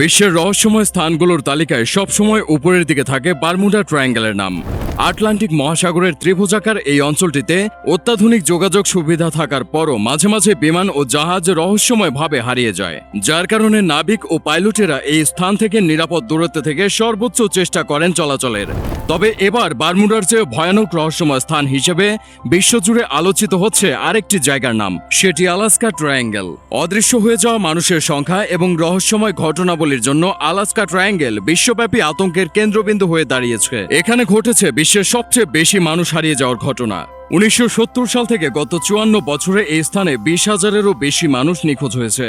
বিশ্বের রহস্যময় স্থানগুলোর তালিকায় সবসময় উপরের দিকে থাকে বারমুডা ট্রায়াঙ্গেলের নাম। আটলান্টিক মহাসাগরের ত্রিভুজাকার এই অঞ্চলটিতে অত্যাধুনিক যোগাযোগ সুবিধা থাকার পরও মাঝে মাঝে বিমান ও জাহাজ রহস্যময়ভাবে হারিয়ে যায়, যার কারণে নাবিক ও পাইলটেরা এই স্থান থেকে নিরাপদ দূরত্ব থেকে সর্বোচ্চ চেষ্টা করেন চলাচলের। তবে এবার বারমুডার চেয়ে ভয়ানক রহস্যময় স্থান হিসেবে বিশ্বজুড়ে আলোচিত হচ্ছে আরেকটি জায়গার নাম, সেটি আলাস্কা ট্রায়াঙ্গেল। অদৃশ্য হয়ে যাওয়া মানুষের সংখ্যা এবং রহস্যময় ঘটনাবলীর জন্য আলাস্কা ট্রায়াঙ্গেল বিশ্বব্যাপী আতঙ্কের কেন্দ্রবিন্দু হয়ে দাঁড়িয়েছে। এখানে ঘটেছে বিশ্বের সবচেয়ে বেশি মানুষ হারিয়ে যাওয়ার ঘটনা। উনিশশো সত্তর সাল থেকে গত চুয়ান্ন বছরে এই স্থানে বিশ হাজারেরও বেশি মানুষ নিখোঁজ হয়েছে,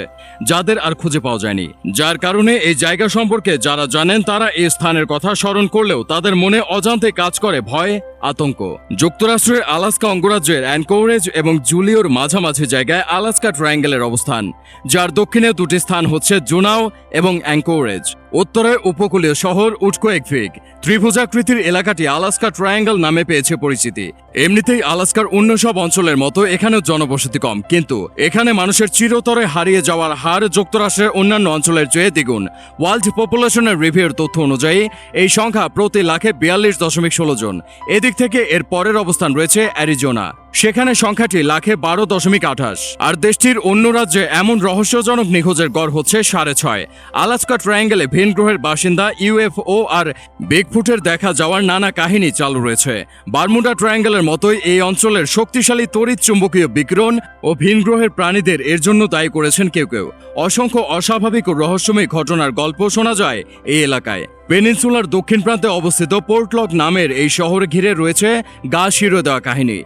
যাদের আর খুঁজে পাওয়া যায়নি। যার কারণে এই জায়গা সম্পর্কে যারা জানেন, তারা এই স্থানের কথা স্মরণ করলেও তাদের মনে অজান্তে কাজ করে ভয় আতঙ্ক। যুক্তরাষ্ট্রের আলাস্কা অঙ্গরাজ্যের অ্যানকোরেজ এবং জুলিওর মাঝামাঝি জায়গায় আলাস্কা ট্রায়াঙ্গেলের অবস্থান, যার দক্ষিণে দুটি স্থান হচ্ছে জোনাও এবং অ্যাঙ্কোরেজ উত্তরে উপকূলীয় শহর উটকোয়েকভিক ত্রিভুজাকৃতির এলাকাটি আলাস্কা ট্রায়াঙ্গেল নামে পেয়েছে পরিচিতি। এমনিতেই আলাস্কার অন্য সব অঞ্চলের মতো এখানেও জনবসতি কম, কিন্তু এখানে মানুষের চিরতরে হারিয়ে যাওয়ার হার যুক্তরাষ্ট্রের অন্যান্য অঞ্চলের চেয়ে দ্বিগুণ। ওয়ার্ল্ড পপুলেশনের রিভিউর তথ্য অনুযায়ী, এই সংখ্যা প্রতি লাখে বিয়াল্লিশ দশমিক ষোলো জন। এদিক থেকে এর পরের অবস্থান রয়েছে অ্যারিজোনা। সেখানে সংখ্যাটি লাখে বারো দশমিক আঠাশ। আর দেশটির অন্য রাজ্যে এমন রহস্যজনক নিখোঁজের গড় হচ্ছে সাড়ে ছয়। আলাস্কা ট্রায়াঙ্গেলে ভিন গ্রহের বাসিন্দা ইউএফও আর বিগফুটের দেখা যাওয়ার নানা কাহিনী চালু রয়েছে। বারমুডা ট্রায়াঙ্গেলের মতোই এই অঞ্চলের শক্তিশালী তড়িৎ চুম্বকীয় বিকিরণ ও ভিন গ্রহের প্রাণীদের এর জন্য দায়ী করেছেন কেউ কেউ। অসংখ্য অস্বাভাবিক ও রহস্যময় ঘটনার গল্প শোনা যায় এই এলাকায়। পেনিনসুলার দক্ষিণ প্রান্তে অবস্থিত পোর্টলক নামের এই শহরে ঘিরে রয়েছে গা শিরো দেওয়া কাহিনী।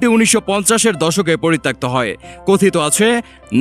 শহরটি উনিশশো পঞ্চাশের দশকে পরিত্যক্ত হয়। কথিত আছে,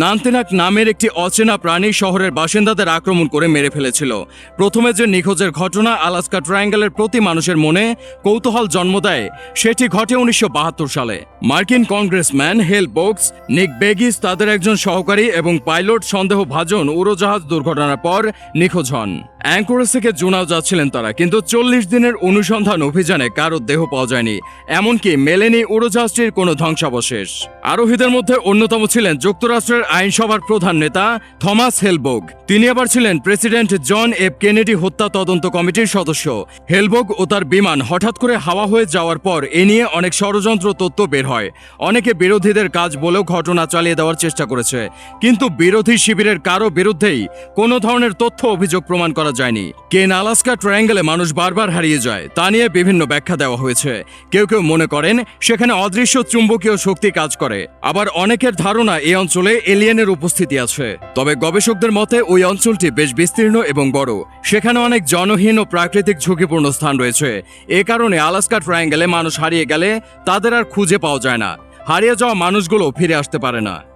নান্তেনাক নামের একটি অচেনা প্রাণী শহরের বাসিন্দাদের আক্রমণ করে মেরে ফেলেছিল। প্রথমে যে নিখোঁজের ঘটনা আলাস্কা ট্রায়াঙ্গেলের প্রতি মানুষের মনে কৌতূহল জন্ম দেয়, সেটি ঘটে উনিশশো সালে। মার্কিন কংগ্রেসম্যান হেল বোক্স, নিক বেগিস তাদের একজন সহকারী এবং পাইলট সন্দেহ ভাজন উড়োজাহাজ দুর্ঘটনার পর নিখোঁজ হন। অ্যাঙ্কোরেজ থেকে জুনাও যাচ্ছিলেন তারা, কিন্তু চল্লিশ দিনের অনুসন্ধান অভিযানে কারও দেহ পাওয়া যায়নি। এমনকি মেলেনি উড়োজাহাজটির কোনো ধ্বংসাবশেষ। আরোহীদের মধ্যে অন্যতম ছিলেন যুক্তরাষ্ট্রের আইনসভার প্রধান নেতা থমাস হেলবোগ। তিনি আবার ছিলেন প্রেসিডেন্ট জন এফ কেনেডি হত্যা তদন্ত কমিটির সদস্য। হেলবোগ ও তার বিমান হঠাৎ করে হাওয়া হয়ে যাওয়ার পর এ নিয়ে অনেক ষড়যন্ত্র তথ্য বের হয়। অনেকে বিরোধীদের কাজ বলেও ঘটনা চালিয়ে দেওয়ার চেষ্টা করেছে। কিন্তু বিরোধী শিবিরের কারও বিরুদ্ধেই কোনো ধরনের তথ্য অভিযোগ প্রমাণ করা যায়নি। কেন আলাস্কা ট্রায়াঙ্গেলে মানুষ বারবার হারিয়ে যায়, তা নিয়ে বিভিন্ন ব্যাখ্যা দেওয়া হয়েছে। কেউ কেউ মনে করেন, সেখানে অদৃশ্য চুম্বকীয় শক্তি কাজ করে। আবার অনেকের ধারণা এই অঞ্চলে এলিয়েনের উপস্থিতি আছে। তবে গবেষকদের মতে, ওই অঞ্চলটি বেশ বিস্তীর্ণ এবং বড়। সেখানে অনেক জনহীন ও প্রাকৃতিক ঝুঁকিপূর্ণ স্থান রয়েছে। এ কারণে আলাস্কা ট্রায়াঙ্গেলে মানুষ হারিয়ে গেলে তাদের আর খুঁজে পাওয়া যায় না। হারিয়ে যাওয়া মানুষগুলো ফিরে আসতে পারে না।